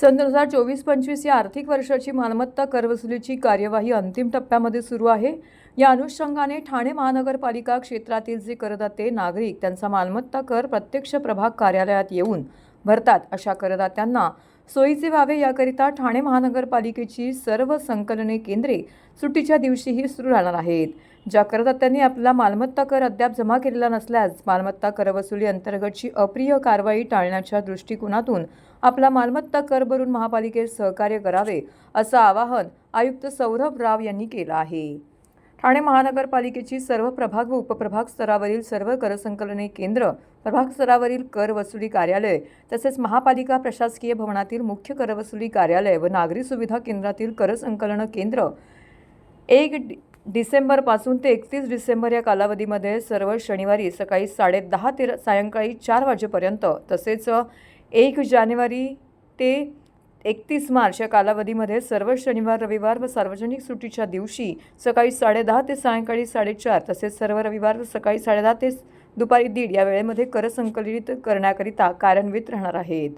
सन दोन हजार चोवीस पंचवीस या आर्थिक वर्षाची मालमत्ता करवसुलीची कार्यवाही अंतिम टप्प्यामध्ये सुरू आहे. या अनुषंगाने ठाणे महानगरपालिका क्षेत्रातील जे करदाते नागरिक त्यांचा मालमत्ता कर प्रत्यक्ष प्रभाग कार्यालयात येऊन भरतात. अशा करदात्यांना सोयीचे व्हावे याकरिता ठाणे महानगरपालिकेची सर्व संकलने केंद्रे सुट्टीच्या दिवशीही सुरू राहणार आहेत. ज्या करदात्यांनी आपला मालमत्ता कर अद्याप जमा केलेला नसल्यास मालमत्ता करवसुली अंतर्गतची अप्रिय कारवाई टाळण्याच्या दृष्टिकोनातून आपला मालमत्ता कर भरून महापालिकेत सहकार्य करावे असं आवाहन आयुक्त सौरभ राव यांनी केलं आहे. ठाणे महानगरपालिकेची सर्व प्रभाग व उपप्रभाग स्तरावरील सर्व करसंकलने केंद्र प्रभाग स्तरावरील कर वसुली कार्यालय तसेच महापालिका प्रशासकीय भवनातील मुख्य करवसुली कार्यालय व नागरी सुविधा केंद्रातील करसंकलन केंद्र. एक डि डिसेंबरपासून ते एकतीस डिसेंबर या कालावधीमध्ये सर्व शनिवारी सकाळी साडे दहा ते सायंकाळी चार वाजेपर्यंत तसेच एक जानेवारी ते एकतीस मार्च या कालावधीमध्ये सर्व शनिवार रविवार व सार्वजनिक सुट्टीच्या दिवशी सकाळी साडेदहा ते सायंकाळी साडेचार तसेच सर्व रविवार व सकाळी साडेदहा ते दुपारी दीड या वेळेमध्ये कर संकलित करण्याकरिता कार्यान्वित राहणार आहेत.